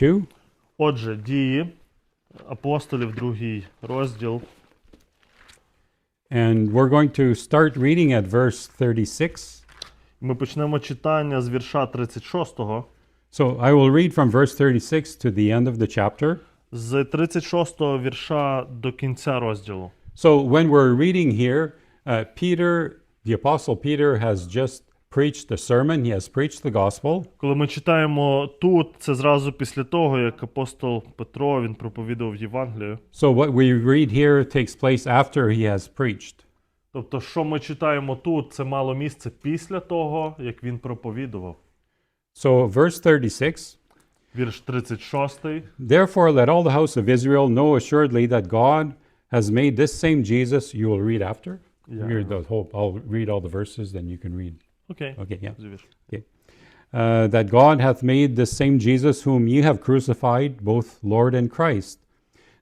2. Отже, дії апостолів, другий розділ. And we're going to start reading at verse 36. Ми почнемо читання з вірша 36-го. So I will read from verse 36 to the end of the chapter. З 36-го вірша до кінця розділу. So when we're reading here, uh, Peter, the Apostle Peter, has just preached a sermon. He has preached the gospel. Коли ми читаємо тут, це зразу після того, як апостол Петро він проповідував Євангелію. So what we read here takes place after he has preached. Тобто, що ми читаємо тут, це мало місце після того, як він проповідував. So, verse 36 Вірш 36. Therefore, let all the house of Israel know assuredly that God has made this same Jesus. You will read after? Yeah. Read the whole, I'll read all the verses, then you can read. Okay. Okay, yeah. Okay. Uh, that God hath made this same Jesus whom ye have crucified, both Lord and Christ.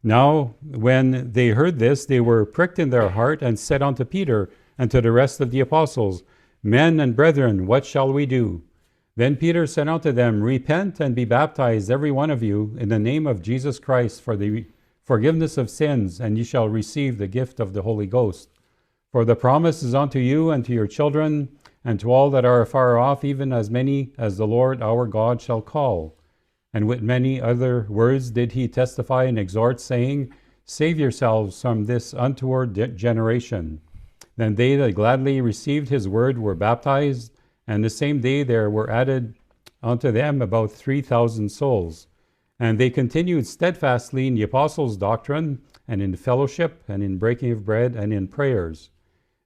Now, when they heard this, they were pricked in their heart and said unto Peter and to the rest of the apostles, Men and brethren, what shall we do? Then Peter said unto them, Repent and be baptized, every one of you, in the name of Jesus Christ for the forgiveness of sins, and ye shall receive the gift of the Holy Ghost. For the promise is unto you and to your children and to all that are afar off, even as many as the Lord our God shall call. And with many other words did he testify and exhort, saying, Save yourselves from this untoward generation. Then they that gladly received his word were baptized, and the same day there were added unto them about three thousand souls. And they continued steadfastly in the apostles' doctrine, and in fellowship, and in breaking of bread, and in prayers.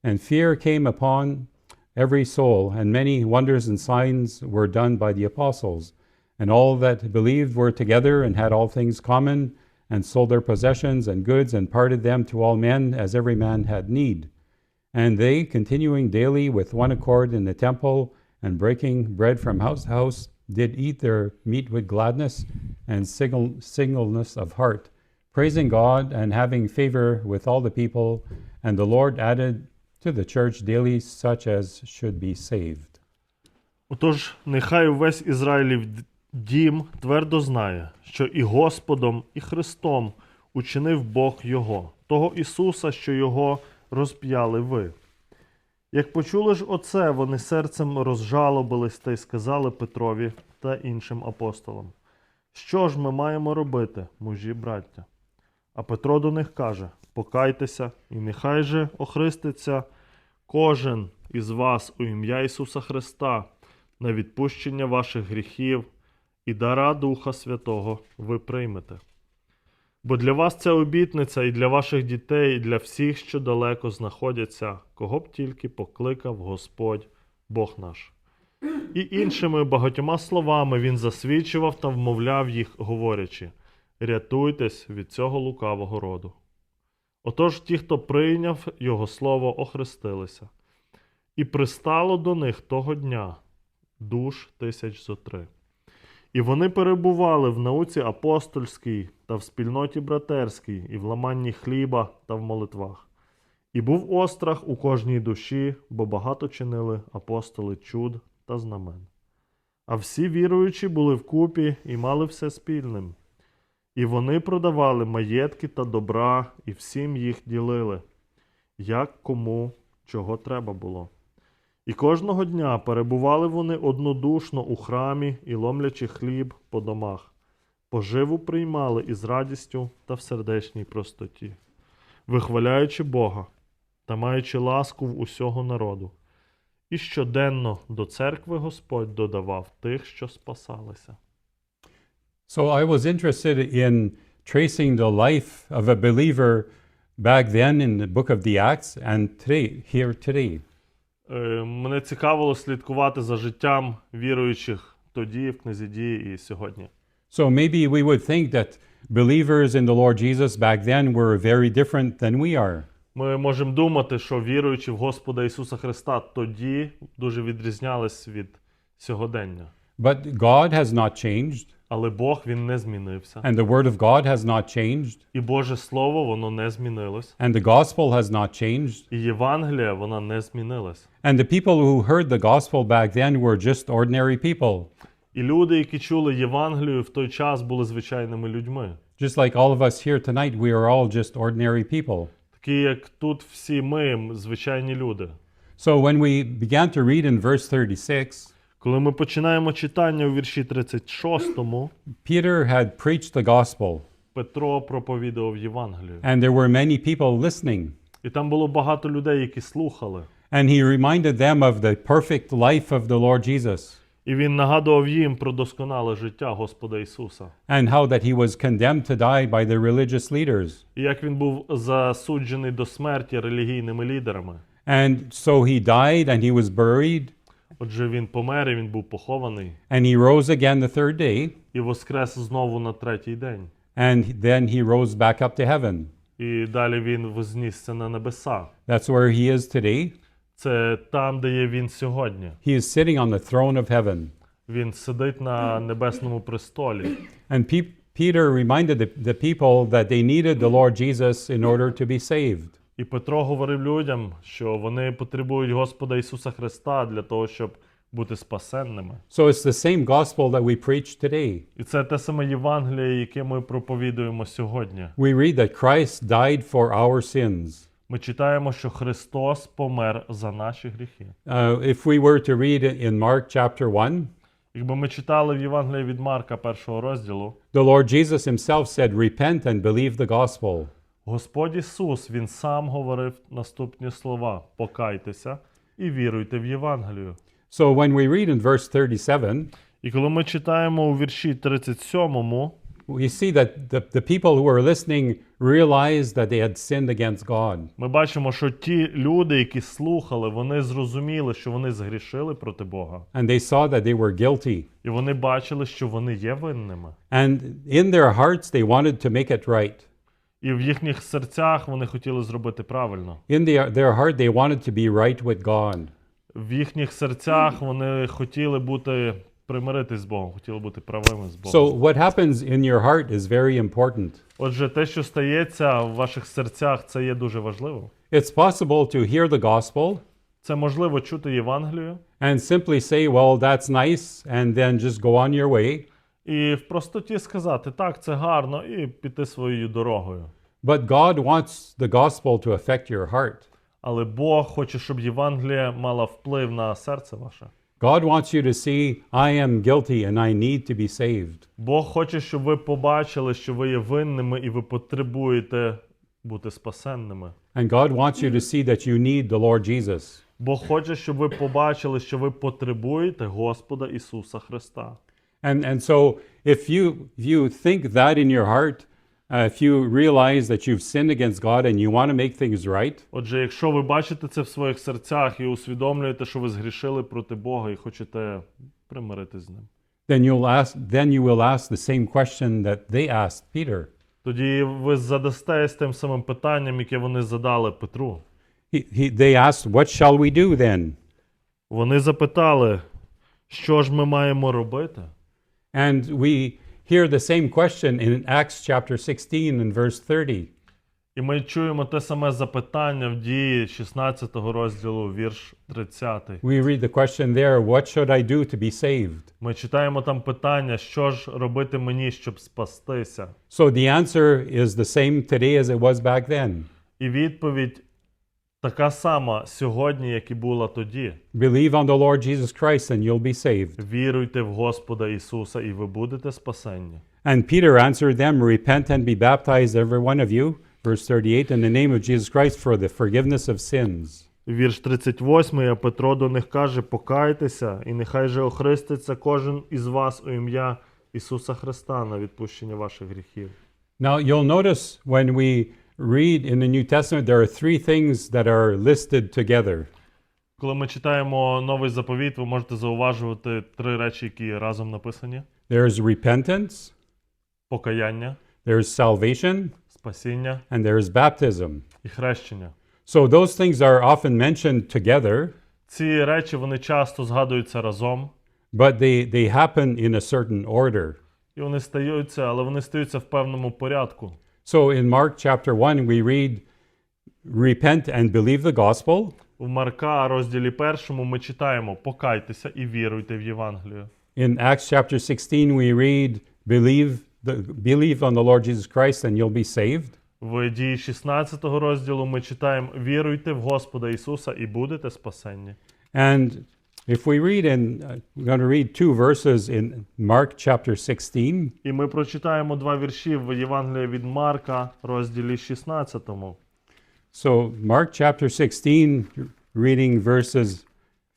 And fear came upon every soul, and many wonders and signs were done by the apostles. And all that believed were together and had all things common, and sold their possessions and goods, and parted them to all men as every man had need. And they, continuing daily with one accord in the temple, and breaking bread from house to house, did eat their meat with gladness and singleness of heart, praising God and having favor with all the people. And the Lord added to the church daily such as should be saved. Отож, нехай увесь Ізраїлів дім твердо знає, що і Господом, і Христом учинив Бог Його, того Ісуса, що Його розп'яли ви. Як почули ж оце, вони серцем розжалобились та й сказали Петрові та іншим апостолам: Що ж ми маємо робити, мужі браття? А Петро до них каже: Покайтеся, і нехай же охриститься кожен із вас у ім'я Ісуса Христа на відпущення ваших гріхів і дара Духа Святого ви приймете. Бо для вас ця обітниця і для ваших дітей, і для всіх, що далеко знаходяться, кого б тільки покликав Господь Бог наш. І іншими багатьма словами він засвідчував та вмовляв їх, говорячи: рятуйтесь від цього лукавого роду. Отож ті, хто прийняв його слово, охрестилися, і пристало до них того дня душ тисяч зо три. І вони перебували в науці апостольській та в спільноті братерській, і в ламанні хліба та в молитвах. І був острах у кожній душі, бо багато чинили апостоли чуд та знамен. А всі віруючі були вкупі і мали все спільним. І вони продавали маєтки та добра, і всім їх ділили, як кому чого треба було. І кожного дня перебували вони однодушно у храмі і ломлячи хліб по домах, поживу приймали із радістю та в сердечній простоті, вихваляючи Бога та маючи ласку в усього народу. І щоденно до церкви Господь додавав тих, що спасалися. So I was interested in tracing the life of a believer back then in the book of the Acts and today, here today. Е, Мене цікавило слідкувати за життям віруючих тоді, в книзі дії і сьогодні. So maybe we would think that believers in the Lord Jesus back then were very different than we are. Ми можемо думати, що віруючи в Господа Ісуса Христа тоді дуже відрізнялись від сьогодення. But God has not changed, Але Бог він не змінився. and the Word of God has not changed, І Боже Слово воно не змінилось. and the gospel has not changed. І Євангелія вона не змінилась. And the people who heard the gospel back then were just ordinary people. І люди, які чули Євангелію в той час, були звичайними людьми. Just like all of us here tonight, we are all just ordinary people. Такі, як тут всі ми, звичайні люди. So when we began to read in verse 36, Коли ми починаємо читання у вірші 36, Peter had preached the gospel, Петро проповідував Євангелію. and there were many people listening. І там було багато людей, які слухали. And he reminded them of the perfect life of the Lord Jesus І він нагадував їм про досконале життя Господа Ісуса. and how that he was condemned to die by the religious leaders. І як він був засуджений до смерті релігійними лідерами. And so he died and he was buried Отже, він помер, і він був похований and he rose again the third day і воскрес знову на третій день. and then he rose back up to heaven. І далі він вознісся на небеса. That's where he is today. Це там, де є він сьогодні. He is sitting on the throne of heaven. Він сидить на небесному престолі. And Pe- Peter reminded the, the people that they needed the Lord Jesus in order to be saved. І Петро говорив людям, що вони потребують Господа Ісуса Христа для того, щоб бути спасенними. So it's the same gospel that we preach today. І це те саме Євангеліє, яке ми проповідуємо сьогодні. We read that Christ died for our sins. Ми читаємо, що Христос помер за наші гріхи. Uh, if we were to read it in Mark chapter 1, Якби ми читали в Євангелії від Марка першого розділу, the Lord Jesus himself said, Repent and believe the gospel. Господь Ісус Він сам говорив наступні слова: покайтеся і віруйте в Євангелію. So when we read in verse 37, І коли ми читаємо у вірші 37, we see that the, the people who were listening realized that they had sinned against God. ми бачимо, що ті люди, які слухали, вони зрозуміли, що вони згрішили проти Бога. And they saw that they were guilty. І вони бачили, що вони є винними. And in their hearts, they wanted to make it right. І в їхніх серцях вони хотіли зробити правильно. In their, their heart, they wanted to be right with God. В їхніх серцях вони хотіли бути примиритись з Богом, хотіли бути правими з Богом. So, what happens in your heart is very important. Отже, те, що стається в ваших серцях, це є дуже важливо. It's possible to hear the gospel Це можливо чути Євангелію and simply say, well, that's nice, and then just go on your way. І в простоті сказати, так, це гарно, і піти своєю дорогою. But God wants the gospel to affect your heart. Але Бог хоче, щоб Євангелія мала вплив на серце ваше. God wants you to see, I am guilty and I need to be saved. Бог хоче, щоб ви побачили, що ви є винними і ви потребуєте бути спасенними. And God wants you to see that you need the Lord Jesus. Бог хоче, щоб ви побачили, що ви потребуєте Господа Ісуса Христа. And, and so, if you, if you think that in your heart, uh, if you realize that you've sinned against God and you want to make things right, Отже, якщо ви бачите це в своїх серцях і усвідомлюєте, що ви згрішили проти Бога і хочете примиритись з ним, then you'll ask then you will ask the same question that they asked Peter. тоді ви задастесь тим самим питанням, яке вони задали Петру. He, he, they asked, What shall we do then? Вони запитали, що ж ми маємо робити? And we hear the same question in Acts chapter 16 and verse 30. І ми чуємо те саме запитання в дії 16 розділу, вірш 30. We read the question there, What should I do to be saved? Ми читаємо там питання, що ж робити мені, щоб спастися. So the answer is the same today as it was back then. І відповідь така сама сьогодні, як і була тоді. Believe on the Lord Jesus Christ and you'll be saved. Віруйте в Господа Ісуса, і ви будете спасенні. And Peter answered them, Repent and be baptized, every one of you. Verse 38, in the name of Jesus Christ for the forgiveness of sins. Вірш 38, а Петро до них каже: Покайтеся, і нехай же охреститься кожен із вас у ім'я Ісуса Христа на відпущення ваших гріхів. Now, you'll notice when we read in the New Testament, there are three things that are listed together. Коли ми читаємо новий заповіт, ви можете зауважувати три речі, які разом написані: There's repentance, покаяння, there's salvation, спасіння and there's baptism. і хрещення. So those things are often mentioned together, Ці речі вони часто згадуються разом, but they, they happen in a certain order. і вони стаються, але вони стаються в певному порядку. So in Mark chapter 1, we read, Repent and believe the gospel. В Марка, розділі першому, ми читаємо Покайтеся і віруйте в Євангелію. In Acts chapter 16, we read, believe, the, believe on the Lord Jesus Christ and you'll be saved. В дії 16 розділу ми читаємо: віруйте в Господа Ісуса і будете спасенні. And if we read in, uh, we're going to read two verses in Mark chapter 16. І ми прочитаємо два вірші в Євангелії від Марка, розділі 16. So, Mark chapter 16, reading verses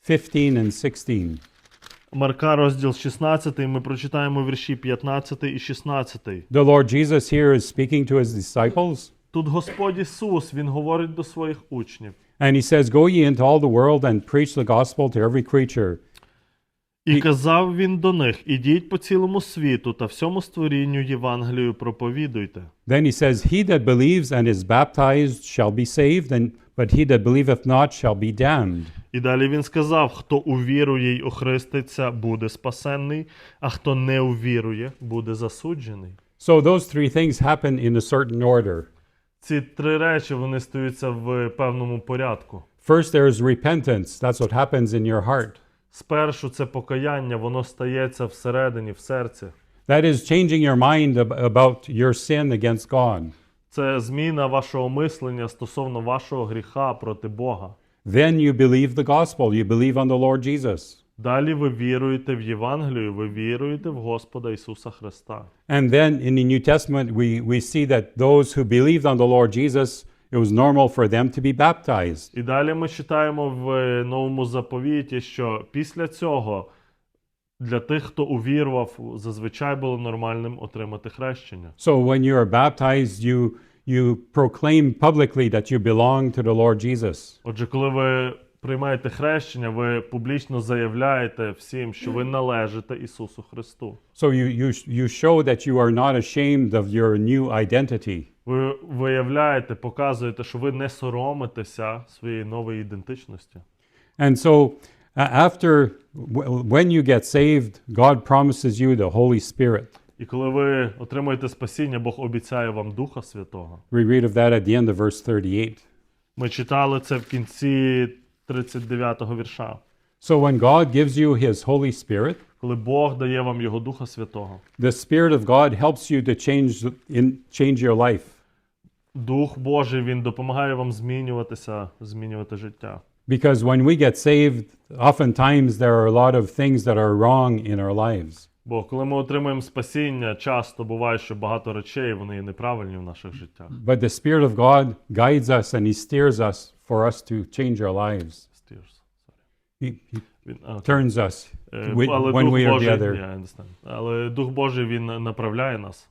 15 and 16. Марка, розділ 16, ми прочитаємо вірші 15 і 16. The Lord Jesus here is speaking to his disciples, Тут Господь Ісус, Він говорить до своїх учнів. and he says, Go ye into all the world and preach the gospel to every creature. І казав він до них: Ідіть по цілому світу та всьому створінню Євангелію проповідуйте. Then he says, He that believes and is baptized shall be saved, and but he that believeth not shall be damned. І далі він сказав: хто увірує й охреститься, буде спасенний, а хто не увірує, буде засуджений. So those three things happen in a certain order. Ці три речі вони стаються в певному порядку. First, there is repentance. That's what happens in your heart. Спершу це покаяння, воно стається всередині, в серці. That is changing your mind about your sin against God. Це зміна вашого мислення стосовно вашого гріха проти Бога. Then you believe the gospel. You believe on the Lord Jesus. Далі ви віруєте в Євангелію, ви віруєте в Господа Ісуса Христа. And then in the New Testament, we, we see that those who believed on the Lord Jesus, it was normal for them to be baptized. І далі ми читаємо в новому заповіті, що після цього для тих, хто увірував, зазвичай було нормальним отримати хрещення. So when you are baptized, you, you proclaim publicly that you belong to the Lord Jesus. Отже, коли ви приймаєте хрещення, ви публічно заявляєте всім, що ви належите Ісусу Христу. So you, you, you show that you are not ashamed of your new identity. Ви виявляєте, показуєте, що ви не соромитеся своєї нової ідентичності. And so after, when you get saved, God promises you the Holy Spirit. І коли ви отримуєте спасіння, Бог обіцяє вам Духа Святого. We read of that at the end of verse 38. Ми читали це в кінці 39-го вірша. So when God gives you His Holy Spirit, Коли Бог дає вам Його Духа Святого, the Spirit of God helps you to change, in, change your life. Дух Божий Він допомагає вам змінюватися, змінювати життя. Because when we get saved, oftentimes there are a lot of things that are wrong in our lives. Бо коли ми отримуємо спасіння, часто буває, що багато речей вони є неправильні в наших життях. But the Spirit of God guides us and He steers us for us to change our lives. Steers. He, he Він, а, turns us е, wi- але when Дух we are Божий, the other. Yeah, I understand. але Дух Божий він направляє нас.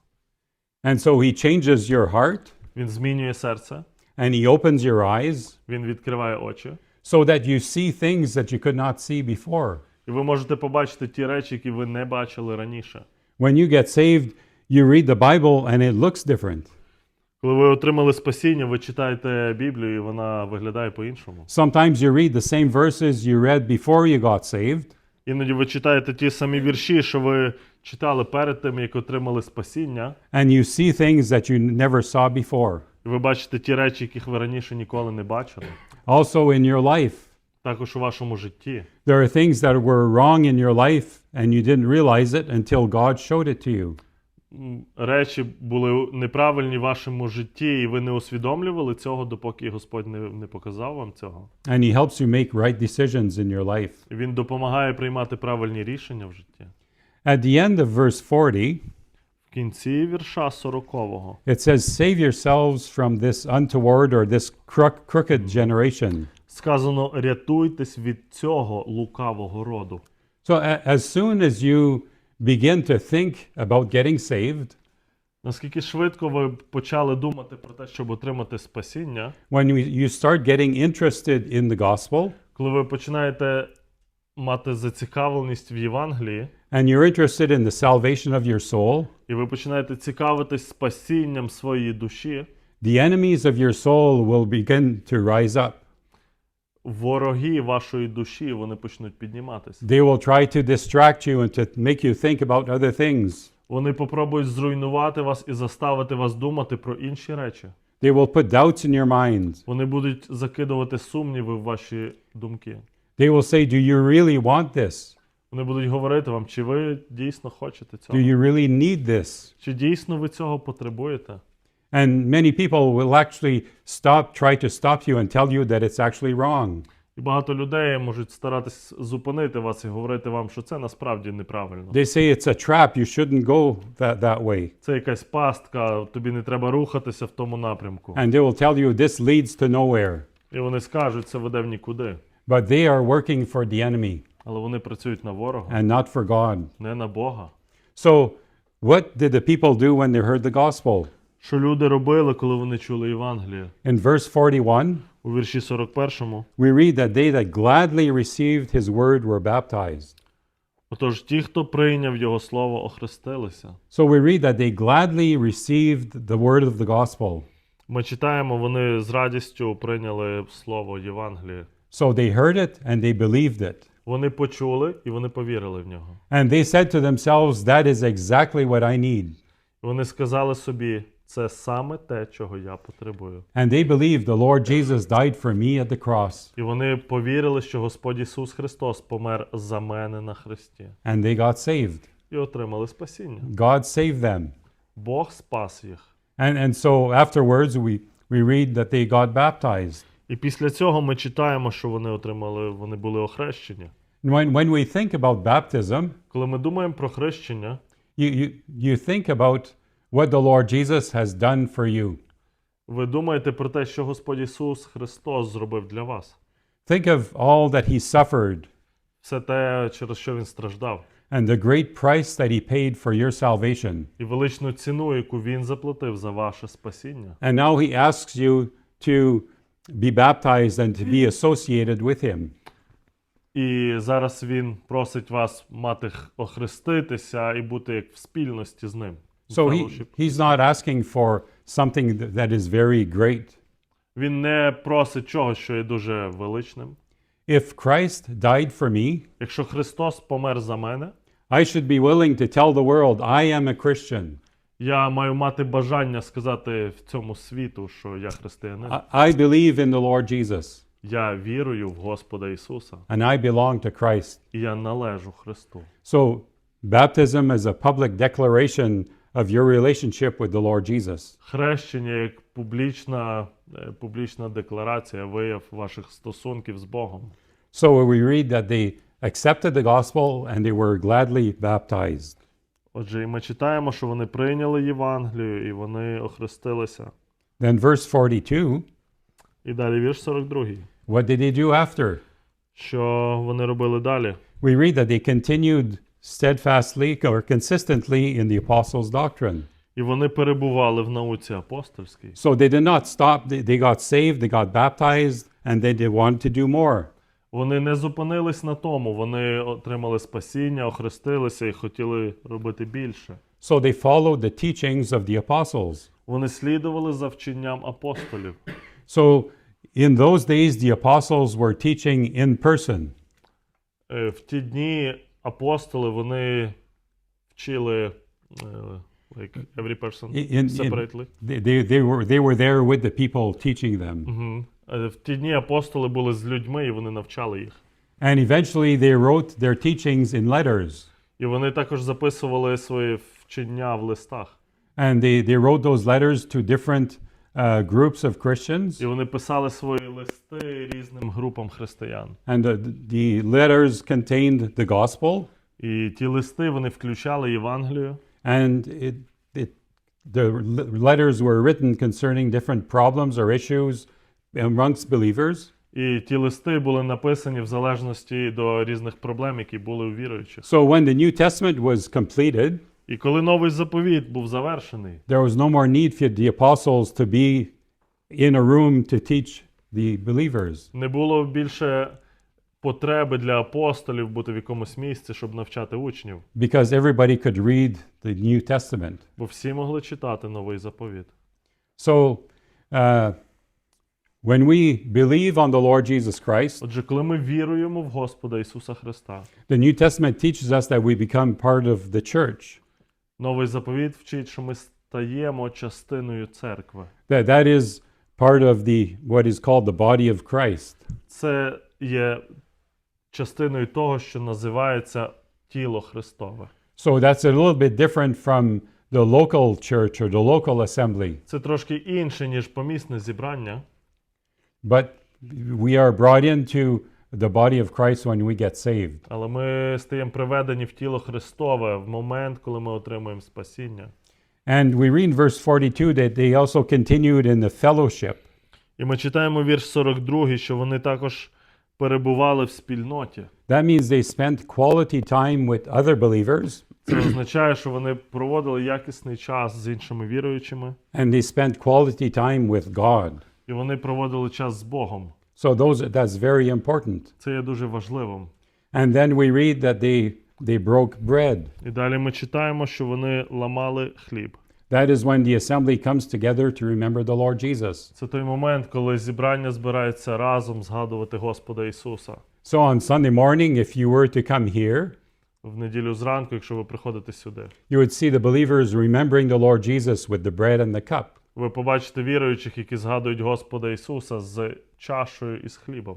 And so He changes your heart Він змінює серце, and He opens your eyes він відкриває очі. so that you see things that you could not see before. І ви можете побачити ті речі, які ви не бачили раніше. When you get saved, you read the Bible and it looks different. Коли ви отримали спасіння, ви читаєте Біблію, і вона виглядає по-іншому. Sometimes you read the same verses you read before you got saved, Іноді ви читаєте ті самі вірші, що ви читали перед тим, як отримали спасіння, and you see things that you never saw before. і ви бачите ті речі, яких ви раніше ніколи не бачили. Also, in your life, Також у вашому житті. there are things that were wrong in your life and you didn't realize it until God showed it to you. Речі були неправильні в вашому житті, і ви не усвідомлювали цього, допоки Господь не, не показав вам цього. And He helps you make right decisions in your life. Він допомагає приймати правильні рішення в житті. At the end of verse 40, В кінці вірша 40-го it says, Save yourselves from this untoward or this crook- crooked generation. сказано: рятуйтесь від цього лукавого роду. So, as soon as you begin to think about getting saved, Наскільки швидко ви почали думати про те, щоб отримати спасіння, when you, you start getting interested in the gospel коли ви починаєте мати зацікавленість в Євангелії, and you're interested in the salvation of your soul, і ви починаєте цікавитись спасінням своєї душі, the enemies of your soul will begin to rise up. Вороги вашої душі вони почнуть підніматися. They will try to distract you and to make you think about other things. Вони попробують зруйнувати вас і заставити вас думати про інші речі. They will put doubts in your mind. Вони будуть закидувати сумніви в ваші думки. They will say, Do you really want this? Вони будуть говорити вам, чи ви дійсно хочете цього, Do you really need this? чи дійсно ви цього потребуєте. And many people will actually stop, try to stop you and tell you that it's actually wrong. І багато людей можуть старатись зупинити вас і говорити вам, що це насправді неправильно. They say it's a trap, you shouldn't go that, that way. Це якась пастка, тобі не треба рухатися в тому напрямку. And they will tell you this leads to nowhere. І вони скажуть, це веде в нікуди. But they are working for the enemy Але вони працюють на ворога, and not for God. не на Бога. So, what did the people do when they heard the gospel? Що люди робили, коли вони чули Євангеліє? In verse 41, У вірші 41 we read that they that gladly received his word were baptized. Отож, ті, хто прийняв його слово, охрестилися. So we read that they gladly received the word of the gospel. Ми читаємо, вони з радістю прийняли слово Євангеліє. So they heard it and they believed it. Вони почули і вони повірили в нього. And they said to themselves, That is exactly what I need. Вони сказали собі, це саме те, чого я потребую. And they believed the Lord Jesus died for me at the cross. І вони повірили, що Господь Ісус Христос помер за мене на хресті And they got saved. і отримали спасіння. God saved them. Бог спас їх. And, and so afterwards, we, we read that they got baptized. І після цього ми читаємо, що вони отримали, вони були охрещені. And when, when we think about baptism, Коли ми думаємо про хрещення, you, you, you think about what the Lord Jesus has done for you. ви думаєте про те, що Господь Ісус Христос зробив для вас. Think of all that He suffered Все те, через що Він страждав, and the great price that He paid for your salvation. і величну ціну, яку Він заплатив за ваше спасіння. And now He asks you to be baptized and to be associated with Him. І зараз Він просить вас мати охреститися і бути як в спільності з ним. So he, Fellowship. He's not asking for something th- that is very great. Він не просить чогось, що є дуже величним. If Christ died for me, Якщо Христос помер за мене, I should be willing to tell the world I am a Christian. я маю мати бажання сказати в цьому світу, що я християнин. I, I believe in the Lord Jesus Я вірую в Господа Ісуса, and I belong to Christ. і я належу Христу. So, baptism is a public declaration of your relationship with the Lord Jesus. Хрещення як публічна, е, публічна декларація, вияв ваших стосунків з Богом. So, we read that they accepted the gospel and they were gladly baptized. Отже, і ми читаємо, що вони прийняли Євангелію і вони охрестилися. Then, verse 42 І далі вірш 42. what did they do after? Що вони робили далі? We read that they continued steadfastly or consistently in the apostles' doctrine. І вони перебували в науці апостольській. So they did not stop. They, they got saved, they got baptized, and then they wanted to do more. Вони не зупинились на тому, вони отримали спасіння, охрестилися і хотіли робити більше. So they followed the teachings of the apostles. Вони слідували за вченням апостолів. So in those days, the apostles were teaching in person. Е, В ті дні апостоли вони вчили е, like every person In- in- separately. They, they, they, were, they were there with the people teaching them. Мгм. Е, В ті дні апостоли були з людьми і вони навчали їх. And eventually they wrote their teachings in letters. І вони також записували свої вчення в листах. And they, they wrote those letters to different uh, groups of Christians. І вони писали свої листи різним групам християн. And the, the letters contained the gospel. І ті листи вони включали Євангелію. And it, it, the l- letters were written concerning different problems or issues amongst believers. І ті листи були написані в залежності до різних проблем, які були у віруючих. So when the New Testament was completed, І коли новий заповіт був завершений, there was no more need for the apostles to be in a room to teach the believers. не було більше потреби для апостолів бути в якомусь місці, щоб навчати учнів, because everybody could read the New Testament. бо всі могли читати новий заповіт. So, uh, when we believe on the Lord Jesus Christ, Отже, коли ми віруємо в Господа Ісуса Христа, the New Testament teaches us that we become part of the church. Новий заповіт вчить, що ми стаємо частиною церкви. That that is part of the what is called the body of Christ. Це є частиною того, що називається тіло Христове. So that's a little bit different from the local church or the local assembly. Це трошки інше, ніж помісне зібрання, But we are brought into the body of Christ when we get saved. але ми стаємо приведені в тіло Христове в момент, коли ми отримуємо спасіння. And we read in verse 42 that they also continued in the fellowship. І ми читаємо вірш 42, що вони також перебували в спільноті. That means they spent quality time with other believers Це означає, що вони проводили якісний час з іншими віруючими, and they spent quality time with God. і вони проводили час з Богом. So those that's very important. Це є дуже важливим. And then we read that they they broke bread. І далі ми читаємо, що вони ламали хліб. That is when the assembly comes together to remember the Lord Jesus. Це той момент, коли зібрання збирається разом згадувати Господа Ісуса. So on Sunday morning, if you were to come here, В неділю зранку, якщо ви приходите сюди, you would see the believers remembering the Lord Jesus with the bread and the cup. Ви побачите віруючих, які згадують Господа Ісуса з чашею і з хлібом.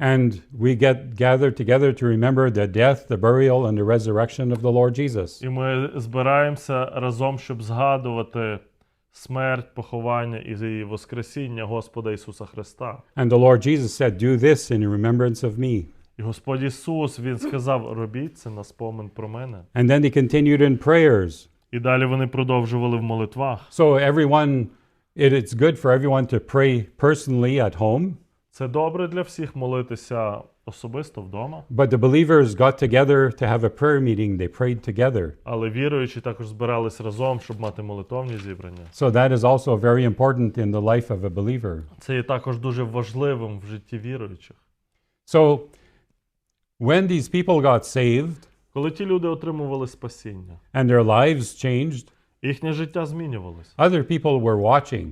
And we get gathered together to remember the death, the burial, and the resurrection of the Lord Jesus. І ми збираємося разом, щоб згадувати смерть, поховання і Воскресіння Господа Ісуса Христа. And the Lord Jesus said, Do this in remembrance of me. І Господь Ісус Він сказав: робіть це на спомин про мене. And then they continued in prayers. І далі вони продовжували в молитвах. So everyone, it, it's good for everyone to pray personally at home, Це добре для всіх молитися особисто вдома, but the believers got together to have a prayer meeting. They prayed together. але віруючі також збирались разом, щоб мати молитовні зібрання. So that is also very important in the life of a believer. Це є також дуже важливим в житті віруючих. So when these people got saved Коли ті люди отримували спасіння, and their lives changed, їхнє життя змінювалось. other people were watching.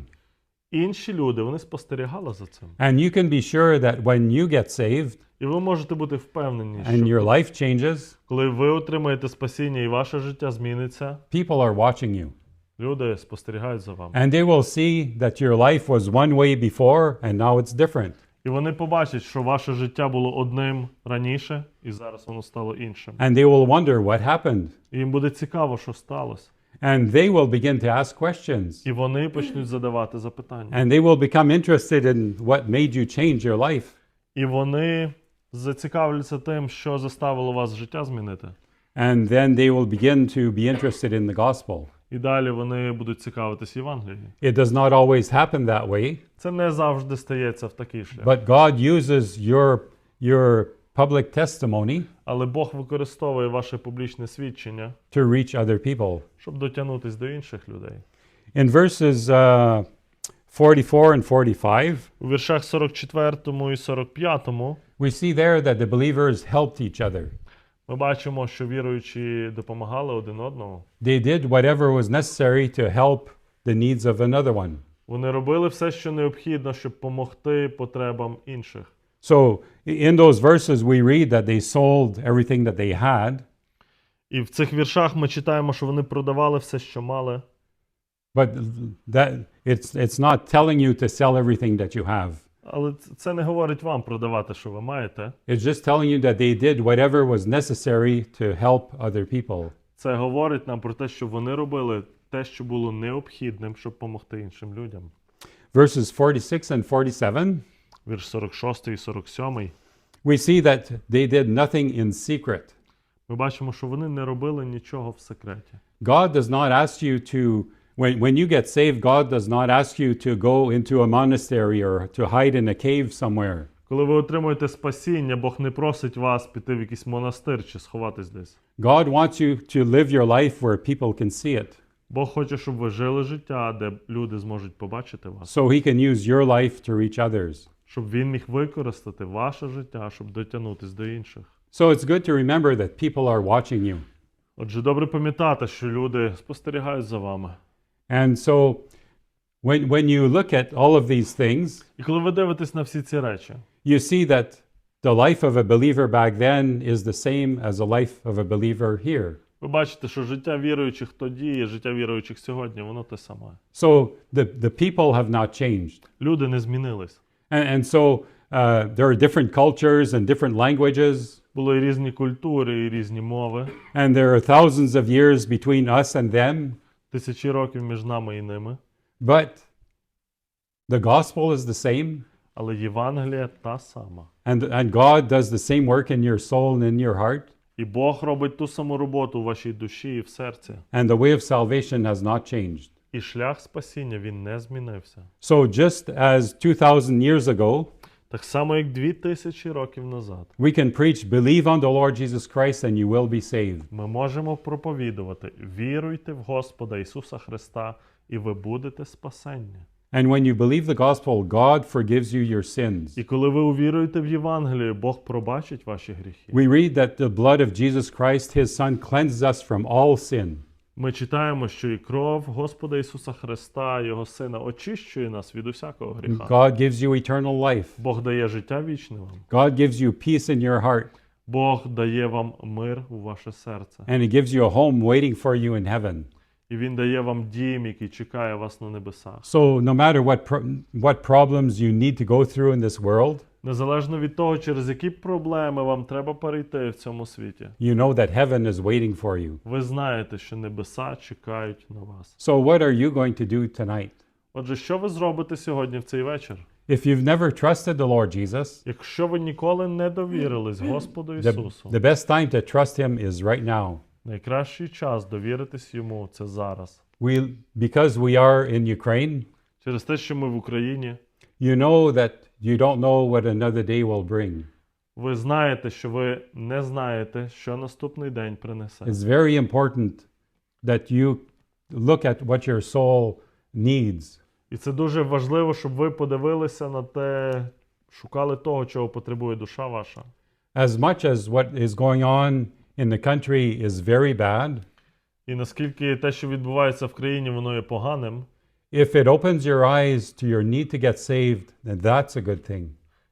Інші люди вони спостерігали за цим. And you can be sure that when you get saved І ви можете бути впевнені, and your що life changes, коли ви отримаєте спасіння і ваше життя зміниться, people are watching you. люди спостерігають за вами. And they will see that your life was one way before and now it's different. І вони побачать, що ваше життя було одним раніше, і зараз воно стало іншим. And they will wonder what happened. І їм буде цікаво, що сталося. And they will begin to ask questions. І вони почнуть задавати запитання. And they will become interested in what made you change your life. І вони зацікавляться тим, що заставило вас життя змінити. And then they will begin to be interested in the gospel. І далі вони будуть цікавитись Євангелією. It does not always happen that way, Це не завжди стається в такий шлях. but God uses your, your public testimony Але Бог використовує ваше публічне свідчення, to reach other people. щоб дотягнутись до інших людей. In verses uh, 44 and 45, У віршах 44 і 45 we see there that the believers helped each other. Ми бачимо, що віруючі допомагали один одному. They did whatever was necessary to help the needs of another one. Вони робили все, що необхідно, щоб допомогти потребам інших. So in those verses, we read that they sold everything that they had, І в цих віршах ми читаємо, що вони продавали все, що мали. but that it's it's not telling you to sell everything that you have. Але це не говорить вам продавати, що ви маєте. It's just telling you that they did whatever was necessary to help other people. Це говорить нам про те, що вони робили те, що було необхідним, щоб допомогти іншим людям. Verses 46 and 47, Вірш 46 і 47. we see that they did nothing in secret. Ми бачимо, що вони не робили нічого в секреті. God does not ask you to when, when you get saved, God does not ask you to go into a monastery or to hide in a cave somewhere. Коли ви отримуєте спасіння, Бог не просить вас піти в якийсь монастир чи сховатись десь. God wants you to live your life where people can see it. Бог хоче, щоб ви жили життя, де люди зможуть побачити вас, so he can use your life to reach others. щоб він міг використати ваше життя, щоб дотягнутись до інших. So it's good to remember that people are watching you. Отже, добре пам'ятати, що люди спостерігають за вами. And so when, when you look at all of these things, І коли ви дивитесь на всі ці речі, you see that the life of a believer back then is the same as the life of a believer here. ви бачите, що життя віруючих тоді і життя віруючих сьогодні, воно те саме. So the, the people have not changed. Люди не змінились. And, and so uh, there are different cultures and different languages, Були і різні культури, і різні мови. and there are thousands of years between us and them, Тисячі років між нами і ними. but the gospel is the same, Але Євангелія та сама. and, and God does the same work in your soul and in your heart, І Бог робить ту саму роботу у вашій душі і в серці. and the way of salvation has not changed. І шлях спасіння він не змінився. So, just as 2,000 years ago, Так само, як дві тисячі років назад, we can preach, believe on the Lord Jesus Christ, and you will be saved. ми можемо проповідувати: віруйте в Господа Ісуса Христа, і ви будете спасені. And when you believe the gospel, God forgives you your sins. І коли ви увіруєте в Євангелію, Бог пробачить ваші гріхи. We read that the blood of Jesus Christ, his Son, cleanses us from all sin. Ми читаємо, що і кров Господа Ісуса Христа, Його Сина, очищує нас від усякого гріха. God gives you eternal life. Бог дає життя вічне вам. God gives you peace in your heart, Бог дає вам мир у ваше серце. and He gives you a home waiting for you in heaven. І Він дає вам дім, який чекає вас на небесах. So, no matter what, pro- what problems you need to go through in this world, Незалежно від того, через які проблеми вам треба перейти в цьому світі, you know that heaven is waiting for you. ви знаєте, що небеса чекають на вас. So, what are you going to do tonight? Отже, що ви зробите сьогодні в цей вечір? If you've never trusted the Lord Jesus, Якщо ви ніколи не довірились Господу the, Ісусу, the best time to trust Him is right now. Найкращий час довіритись йому це зараз. We, because we are in Ukraine, Через те, що ми в Україні, you know that you don't know what another day will bring. ви знаєте, що ви не знаєте, що наступний день принесе. It's very important that you look at what your soul needs. І це дуже важливо, щоб ви подивилися на те, шукали того, чого потребує душа ваша. As much as what is going on in the country is very bad, І наскільки те, що відбувається в країні, воно є поганим. if it opens your eyes to your need to get saved, then that's a good thing.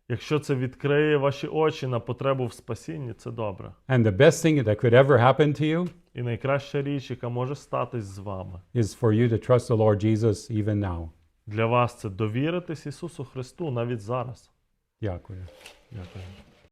Якщо це відкриє ваші очі на потребу в спасінні, це добре. And the best thing that could ever happen to you І найкраща річ, яка може статись з вами, is for you to trust the Lord Jesus even now. для вас це довіритись Ісусу Христу навіть зараз. Дякую. Дякую.